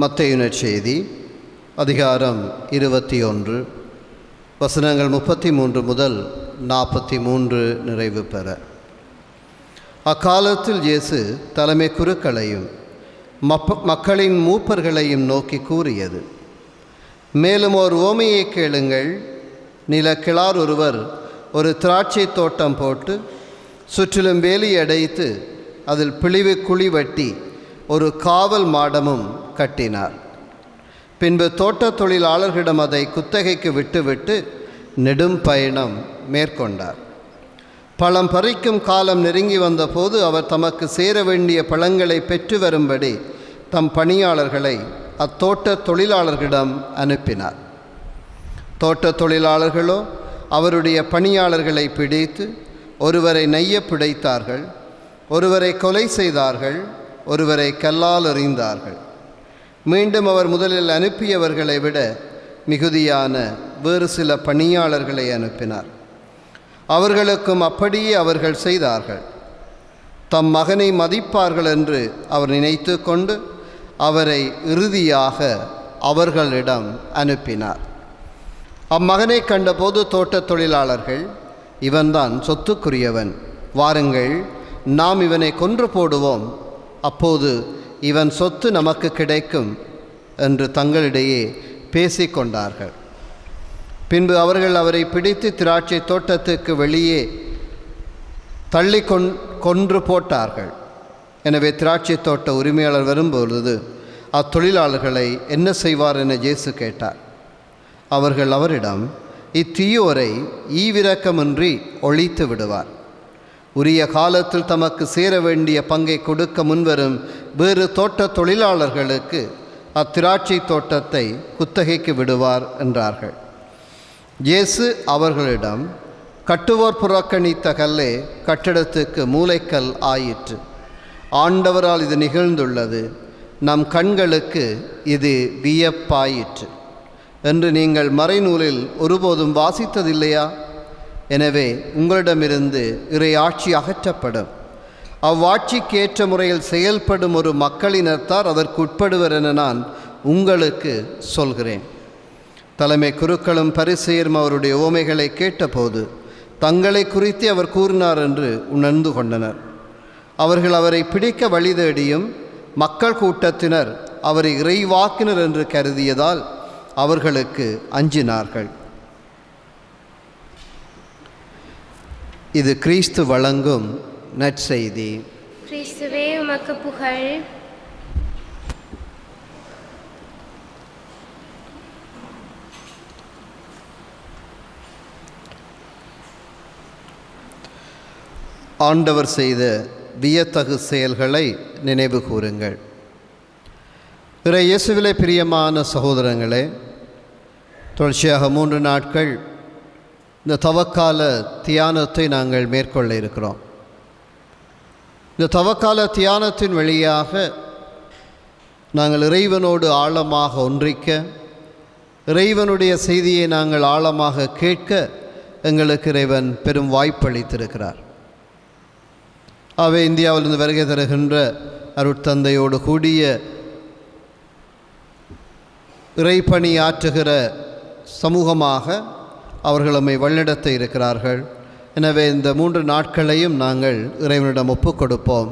மத்தையுனர் செய்தி அதிகாரம் இருபத்தி ஒன்று வசனங்கள் முப்பத்தி மூன்று முதல் நாற்பத்தி மூன்று நிறைவு பெற. அக்காலத்தில் இயேசு தலைமை குருக்களையும் மப்ப மக்களின் மூப்பர்களையும் நோக்கி கூறியது மேலும் ஒரு ஓமையை கேளுங்கள். நில கிளார் ஒருவர் ஒரு திராட்சை தோட்டம் போட்டு சுற்றிலும் வேலி அடைத்து அதில் பிழிவு குழி வெட்டி ஒரு காவல் மாடமும் கட்டினார். பின்பு தோட்டத் தொழிலாளர்களிடம் அதை குத்தகைக்கு விட்டுவிட்டு நெடும் பயணம் மேற்கொண்டார். பழம் பறிக்கும் காலம் நெருங்கி வந்தபோது அவர் தமக்கு சேர வேண்டிய பழங்களை பெற்று வரும்படி தம் பணியாளர்களை அத்தோட்ட தொழிலாளர்களிடம் அனுப்பினார். தோட்ட தொழிலாளர்களோ அவருடைய பணியாளர்களை பிடித்து ஒருவரை நெய்ய பிடைத்தார்கள் ஒருவரை கொலை செய்தார்கள் ஒருவரை கல்லால் எறிந்தார்கள். மீண்டும் அவர் முதலில் அனுப்பியவர்களை விட மிகுதியான வேறு சில பணியாளர்களை அனுப்பினார். அவர்களுக்கும் அப்படியே அவர்கள் செய்தார்கள். தம் மகனை மதிப்பார்கள் என்று அவர் நினைத்து கொண்டு அவரை இறுதியாக அவர்களிடம் அனுப்பினார். அம்மகனை கண்டபோது தோட்டத் தொழிலாளர்கள் இவன்தான் சொத்துக்குரியவன். வாருங்கள் நாம் இவனை கொன்று போடுவோம். அப்போது இவன் சொத்து நமக்கு கிடைக்கும் என்று தங்களிடையே பேசிக்கொண்டார்கள். பின்பு அவர்கள் அவரை பிடித்து திராட்சை தோட்டத்துக்கு வெளியே தள்ளி கொன் கொன்று போட்டார்கள். எனவே திராட்சை தோட்ட உரிமையாளர் வரும்பொழுது அத்தொழிலாளர்களை என்ன செய்வார் என ஜேசு கேட்டார். அவர்கள் அவரிடம் இத்தீயோரை ஈவிரக்கமின்றி ஒழித்து விடுவார். உரிய காலத்தில் தமக்கு சேர வேண்டிய பங்கை கொடுக்க முன்வரும் வேறு தோட்ட தொழிலாளர்களுக்கு அத்திராட்சை தோட்டத்தை குத்தகைக்கு விடுவார் என்றார்கள். இயேசு அவர்களிடம் கட்டுவோர் புறக்கணித்த கல்லே கட்டிடத்துக்கு மூளைக்கல் ஆயிற்று. ஆண்டவரால் இது நிகழ்ந்துள்ளது. நம் கண்களுக்கு இது வியப்பாயிற்று. என்று நீங்கள் மறைநூலில் ஒருபோதும் வாசித்ததில்லையா? எனவே உங்களிடமிருந்து இறை ஆட்சி அகற்றப்படும். அவ்வாட்சிக்கு ஏற்ற முறையில் செயல்படும் ஒரு மக்களினர்த்தார் அதற்கு உட்படுவர் என நான் உங்களுக்கு சொல்கிறேன். தலைமை குருக்களும் பரிசெயரும் அவருடைய ஓமைகளை கேட்டபோது தங்களை குறித்து அவர் கூறினார் என்று உணர்ந்து கொண்டனர். அவர்கள் அவரை பிடிக்க வழி தேடியும் மக்கள் கூட்டத்தினர் அவரை இறைவாக்கினர் என்று கருதியதால் அவர்களுக்கு அஞ்சினார்கள். இது கிறிஸ்து வழங்கும் நற்செய்தி. கிறிஸ்துவே உமக்கு புகழ். ஆண்டவர் செய்த வியத்தகு செயல்களை நினைவு கூறுங்கள். பிற இயேசுவிலே பிரியமான சகோதரங்களே தொடர்ச்சியாக மூன்று நாட்கள் இந்த தவக்கால தியானத்தை நாங்கள் மேற்கொள்ள இருக்கிறோம். இந்த தவக்கால தியானத்தின் வழியாக நாங்கள் இறைவனோடு ஆழமாக ஒன்றிக்க இறைவனுடைய செய்தியை நாங்கள் ஆழமாக கேட்க எங்களுக்கு இறைவன் பெரும் வாய்ப்பளித்திருக்கிறார். அவை இந்தியாவிலிருந்து வருகை தருகின்ற அருட்தந்தையோடு கூடிய இறைப்பணி ஆற்றுகிற சமூகமாக அவர்கள் நம்மை வழிநடத்த இருக்கிறார்கள். எனவே இந்த மூன்று நாட்களையும் நாங்கள் இறைவனிடம் ஒப்புக் கொடுப்போம்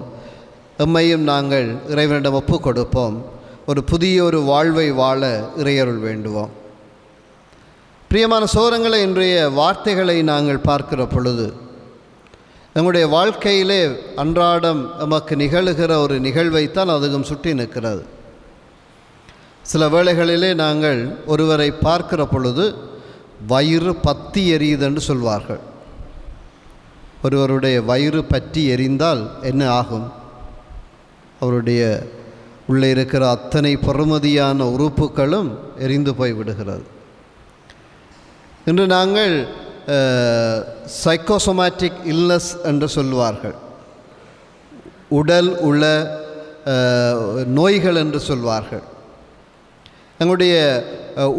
எம்மையும் நாங்கள் இறைவனிடம் ஒப்புக் கொடுப்போம் ஒரு புதிய ஒரு வாழ்வை வாழ இறையருள் வேண்டுவோம். பிரியமான சோரங்களை இன்றைய வார்த்தைகளை நாங்கள் பார்க்கிற பொழுது நம்முடைய வாழ்க்கையிலே அன்றாடம் நமக்கு நிகழுகிற ஒரு நிகழ்வைத்தான் அதுவும் சுட்டி நிற்கிறது. சில வேளைகளிலே நாங்கள் ஒருவரை பார்க்கிற பொழுது வயிறு பத்தி எரியுது என்று சொல்வார்கள். ஒருவருடைய வயிறு பற்றி எரிந்தால் என்ன ஆகும்? அவருடைய உள்ளே இருக்கிற அத்தனை பொறுமதியான உறுப்புகளும் எரிந்து போய் விடுகிறது இன்று நாங்கள் சைக்கோசோமேட்டிக் இல்னஸ் என்று சொல்வார்கள். உடல் உள்ள நோய்கள் என்று சொல்வார்கள். எங்களுடைய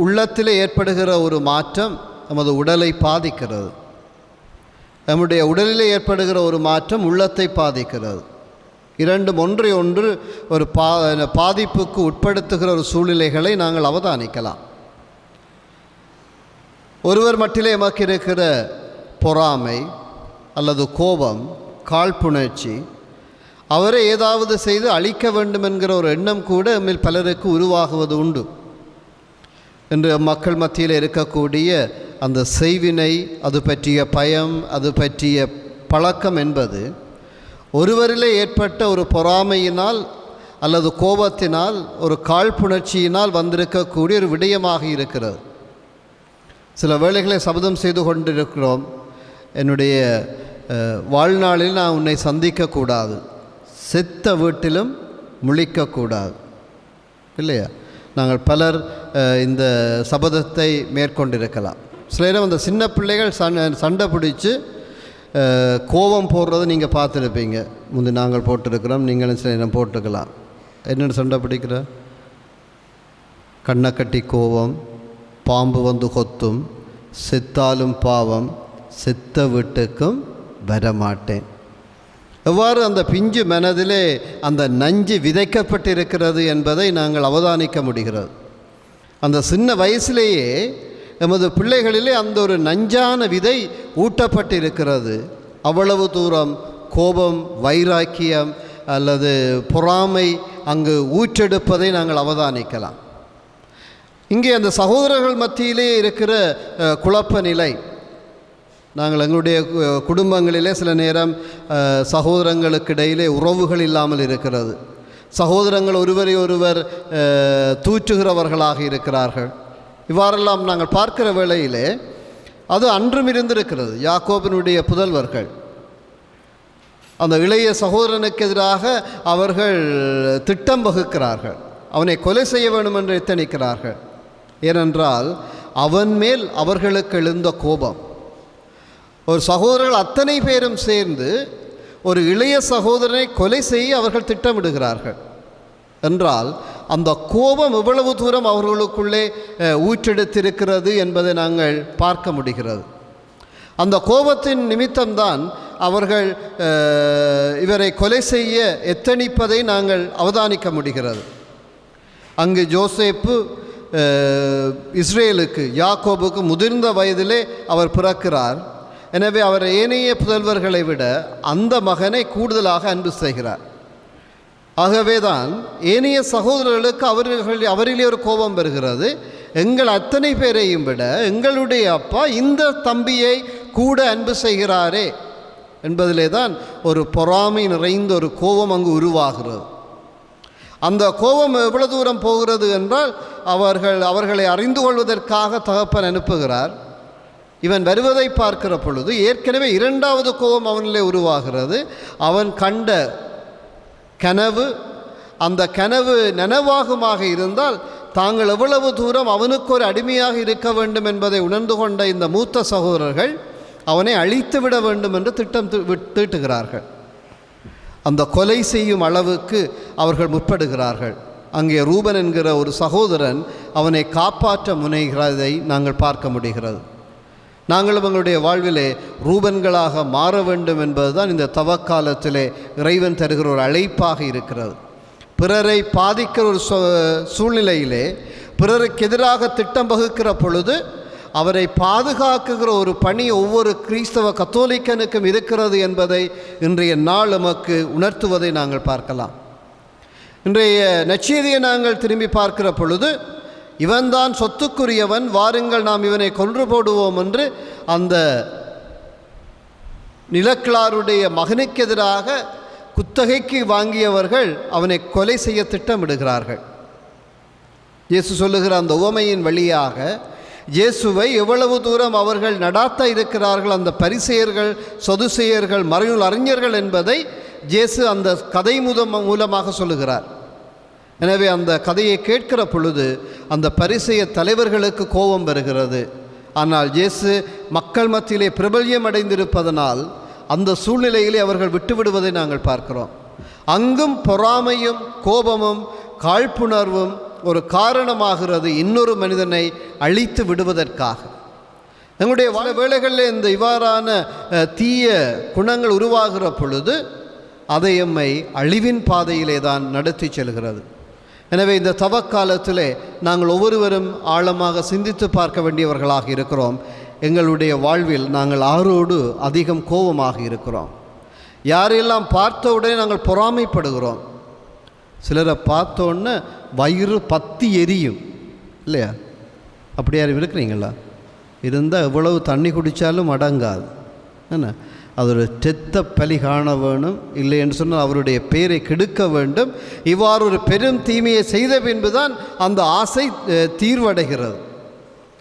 உள்ளத்தில் ஏற்படுகிற ஒரு மாற்றம் நமது உடலை பாதிக்கிறது. நம்முடைய உடலில் ஏற்படுகிற ஒரு மாற்றம் உள்ளத்தை பாதிக்கிறது. இரண்டும் ஒன்றை ஒன்று ஒரு பா பாதிப்புக்கு உட்படுத்துகிற ஒரு சூழ்நிலைகளை நாங்கள் அவதானிக்கலாம். ஒருவர் மட்டிலே எமக்கு இருக்கிற பொறாமை அல்லது கோபம் காழ்ப்புணர்ச்சி அவரை ஏதாவது செய்து அழிக்க வேண்டும் என்கிற ஒரு எண்ணம் கூட எம்மில் பலருக்கு உருவாகுவது உண்டு. இன்று மக்கள் மத்தியில் இருக்கக்கூடிய அந்த செய்வினை அது பற்றிய பயம் அது பற்றிய பழக்கம் என்பது ஒருவரிலே ஏற்பட்ட ஒரு பொறாமையினால் அல்லது கோபத்தினால் ஒரு காழ்ப்புணர்ச்சியினால் வந்திருக்கக்கூடிய ஒரு விடயமாக இருக்கிறது. சில வேளைகளை சபதம் செய்து கொண்டிருக்கிறோம். என்னுடைய வாழ்நாளில் நான் உன்னை சந்திக்கக்கூடாது. செத்த வீட்டிலும் முழிக்கக்கூடாது. இல்லையா? நாங்கள் பலர் இந்த சபதத்தை மேற்கொண்டிருக்கலாம். சில நேரம் அந்த சின்ன பிள்ளைகள் சண்டை சண்டை பிடிச்சி கோபம் போடுறதை நீங்கள் பார்த்துருப்பீங்க. முந்தி நாங்கள் போட்டிருக்கிறோம் நீங்களும் சில நேரம் போட்டுக்கலாம். என்னென்னு சண்டை பிடிக்கிற? கண்ணை கட்டி கோபம் பாம்பு வந்து கொத்தும் செத்தாலும் பாவம் செத்த வீட்டுக்கும் வரமாட்டேன். எவ்வாறு அந்த பிஞ்சு மனதிலே அந்த நஞ்சு விதைக்கப்பட்டிருக்கிறது என்பதை நாங்கள் அவதானிக்க முடிகிறது. அந்த சின்ன வயசிலேயே எமது பிள்ளைகளிலே அந்த ஒரு நஞ்சான விதை ஊட்டப்பட்டிருக்கிறது. அவ்வளவு தூரம் கோபம் வைராக்கியம் அல்லது பொறாமை அங்கு ஊற்றெடுப்பதை நாங்கள் அவதானிக்கலாம். இங்கே அந்த சகோதரர்கள் மத்தியிலே இருக்கிற குழப்ப நிலை. நாங்கள் எங்களுடைய கு- குடும்பங்களிலே சில நேரம் சகோதரங்களுக்கு இடையிலே உறவுகள் இல்லாமல் இருக்கிறது. சகோதரங்கள் ஒருவரை ஒருவர் தூற்றுகிறவர்களாக இருக்கிறார்கள். இவ்வாறெல்லாம் நாங்கள் பார்க்கிற வேளையிலே அது அன்றும் இருந்திருக்கிறது. யாக்கோபினுடைய புதல்வர்கள். அந்த இளைய சகோதரனுக்கு எதிராக அவர்கள் திட்டம் வகுக்கிறார்கள். அவனை கொலை செய்ய வேண்டும் என்று எத்தனிக்கிறார்கள். ஏனென்றால் அவன் மேல் அவர்களுக்கு எழுந்த கோபம். ஒரு சகோதரர்கள் அத்தனை பேரும் சேர்ந்து ஒரு இளைய சகோதரனை கொலை செய்ய அவர்கள் திட்டமிடுகிறார்கள். என்றால் அந்த கோபம் எவ்வளவு தூரம் அவர்களுக்குள்ளே ஊற்றெடுத்திருக்கிறது என்பதை நாங்கள் பார்க்க முடிகிறது. அந்த கோபத்தின் நிமித்தம்தான் அவர்கள் இவரை கொலை செய்ய எத்தனிப்பதை நாங்கள் அவதானிக்க முடிகிறது. அங்கு ஜோசேப்பு இஸ்ரேலுக்கு யாக்கோபுக்கு முதிர்ந்த வயதிலே அவர் பிறக்கிறார். எனவே அவர் ஏனைய புதல்வர்களை விட அந்த மகனை கூடுதலாக அன்பு செய்கிறார். ஆகவே தான் ஏனைய சகோதரர்களுக்கு அவர்கள் அவரிலே ஒரு கோபம் வருகிறது. எங்கள் அத்தனை பேரையும் விட எங்களுடைய அப்பா இந்த தம்பியை கூட அன்பு செய்கிறாரே என்பதிலே தான் ஒரு பொறாமை நிறைந்த ஒரு கோபம் அங்கு உருவாகிறது. அந்த கோபம் எவ்வளவு தூரம் போகிறது என்றால் அவர்கள் அவர்களை அறிந்து கொள்வதற்காக தகப்பன் அனுப்புகிறார். இவன் வருவதை பார்க்கிற பொழுது ஏற்கனவே இரண்டாவது கோபம் அவனிலே உருவாகிறது. அவன் கண்ட கனவு அந்த கனவு நனவாகுமாக இருந்தால் தாங்கள் எவ்வளவு தூரம் அவனுக்கு ஒரு அடிமையாக இருக்க வேண்டும் என்பதை உணர்ந்து கொண்ட இந்த மூத்த சகோதரர்கள் அவனை அழித்து விட வேண்டும் என்று திட்டம் தீட்டுகிறார்கள். அந்த கொலை செய்யும் அளவுக்கு அவர்கள் முற்படுகிறார்கள். அங்கே ரூபன் என்கிற ஒரு சகோதரன் அவனை காப்பாற்ற முனைகிறதை நாங்கள் பார்க்க முடிகிறது. நாங்களும் எங்களுடைய வாழ்விலே ரூபன்களாக மாற வேண்டும் என்பதுதான் இந்த தவக்காலத்திலே இறைவன் தருகிற ஒரு அழைப்பாக இருக்கிறது. பிறரை பாதிக்கிற ஒரு சூழ்நிலையிலே பிறருக்கு எதிராக திட்டம் வகுக்கிற பொழுது அவரை பாதுகாக்குகிற ஒரு பணி ஒவ்வொரு கிறிஸ்தவ கத்தோலிக்கனுக்கும் இருக்கிறது என்பதை இன்றைய நாள் நமக்கு உணர்த்துவதை நாங்கள் பார்க்கலாம். இன்றைய நச்செய்தியை நாங்கள் திரும்பி பார்க்கிற பொழுது இவன்தான் சொத்துக்குரியவன் வாருங்கள் நாம் இவனை கொன்று போடுவோம் என்று அந்த நிலக்கிழாருடைய மகனுக்கு எதிராக குத்தகைக்கு வாங்கியவர்கள் அவனை கொலை செய்ய திட்டமிடுகிறார்கள். இயேசு சொல்லுகிற அந்த உவமையின் வழியாக இயேசுவை எவ்வளவு தூரம் அவர்கள் நடாத்த இருக்கிறார்கள் அந்த பரிசெயர்கள் சொதுசெயர்கள் மறையுள் அறிஞர்கள் என்பதை இயேசு அந்த கதை முதம் மூலமாக சொல்லுகிறார். எனவே அந்த கதையை கேட்கிற பொழுது அந்த பரிசெய தலைவர்களுக்கு கோபம் வருகிறது. ஆனால் இயேசு மக்கள் மத்தியிலே பிரபல்யம் அடைந்திருப்பதனால் அந்த சூழ்நிலையிலே அவர்கள் விட்டுவிடுவதை நாங்கள் பார்க்கிறோம். அங்கும் பொறாமையும் கோபமும் காழ்ப்புணர்வும் ஒரு காரணமாகிறது இன்னொரு மனிதனை அழித்து விடுவதற்காக. எங்களுடைய பல வேளைகளில் இந்த இவ்வாறான தீய குணங்கள் உருவாகிற பொழுது அதை எம்மை அழிவின் பாதையிலே தான் நடத்தி செல்கிறது. எனவே இந்த தவக்காலத்திலே நாங்கள் ஒவ்வொருவரும் ஆழமாக சிந்தித்து பார்க்க வேண்டியவர்களாக இருக்கிறோம். எங்களுடைய வாழ்வில் நாங்கள் ஆரோடு அதிகம் கோபமாக இருக்கிறோம். யாரையெல்லாம் பார்த்த உடனே நாங்கள் பொறாமைப்படுகிறோம். சிலரை பார்த்தோன்னே வயிறு பத்தி எரியும். இல்லையா? அப்படி யாரும் இருக்கிறீங்களா? இருந்தால் எவ்வளவு தண்ணி குடித்தாலும் அடங்காது. என்ன? அது ஒரு செத்த பலி காண வேணும். இல்லை என்று சொன்னால் அவருடைய பெயரை கெடுக்க வேண்டும். இவ்வாறு ஒரு பெரும் தீமையை செய்த பின்புதான் அந்த ஆசை தீர்வடைகிறது.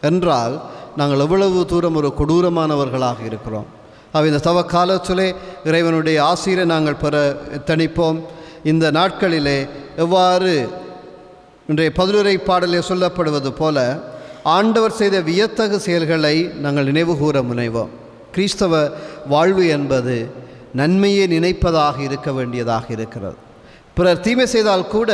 என்றால் நாங்கள் எவ்வளவு தூரம் ஒரு கொடூரமானவர்களாக இருக்கிறோம். அவை இந்த தவ காலத்திலே இறைவனுடைய ஆசிரியரை நாங்கள் பெற தணிப்போம். இந்த நாட்களிலே எவ்வாறு இன்றைய பதிலுரை பாடலில் சொல்லப்படுவது போல ஆண்டவர் செய்த வியத்தகு செயல்களை நாங்கள் நினைவுகூர முனைவோம். கிறிஸ்தவ வாழ்வு என்பது நன்மையை நினைப்பதாக இருக்க வேண்டியதாக இருக்கிறது. பிறர் தீமை செய்தால் கூட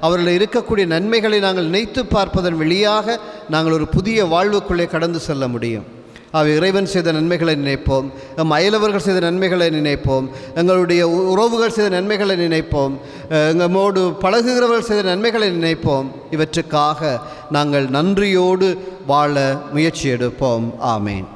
அவர்கள் இருக்கக்கூடிய நன்மைகளை நாங்கள் நினைத்து பார்ப்பதன் வழியாக நாங்கள் ஒரு புதிய வாழ்வுக்குள்ளே கடந்து செல்ல முடியும். அவை இறைவன் செய்த நன்மைகளை நினைப்போம் நம் அயலவர்கள் செய்த நன்மைகளை நினைப்போம் எங்களுடைய உறவுகள் செய்த நன்மைகளை நினைப்போம் எங்களோடு பழகுகிறவர்கள் செய்த நன்மைகளை நினைப்போம். இவற்றுக்காக நாங்கள் நன்றியோடு வாழ முயற்சி எடுப்போம். ஆமேன்.